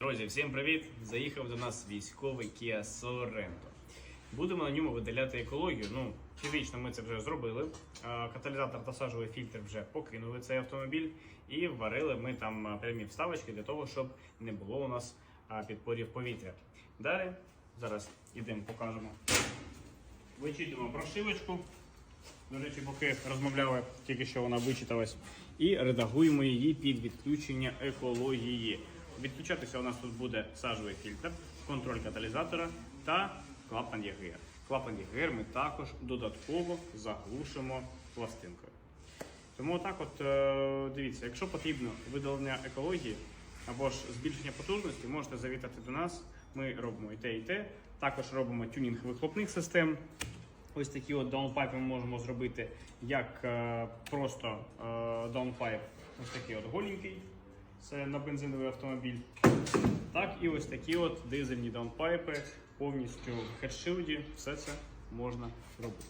Друзі, всім привіт! Заїхав до нас військовий Kia Sorento. Будемо на ньому видаляти екологію. Ну, фізично ми це вже зробили. Каталізатор та сажовий фільтр вже покинули цей автомобіль і варили ми там прямі вставочки для того, щоб не було у нас підпорів повітря. Далі, зараз ідемо, покажемо. Вичитуємо прошивочку. До речі, поки розмовляли, тільки що вона вичиталась. І редагуємо її під відключення екології. Відключатися у нас тут буде сажовий фільтр, контроль каталізатора та клапан ЄГР. Клапан ЄГР ми також додатково заглушимо пластинкою. Тому отак от е, дивіться, якщо потрібно видалення екології або ж збільшення потужності, можете завітати до нас. Ми робимо і те, і те. Також робимо тюнінг вихлопних систем. Ось такі от даунпайпи ми можемо зробити як е, просто е, даунпайп, ось такий от голенький, це на бензиновий автомобіль. Так і ось такі от дизельні даунпайпи повністю в хедшилді. Все це можна робити.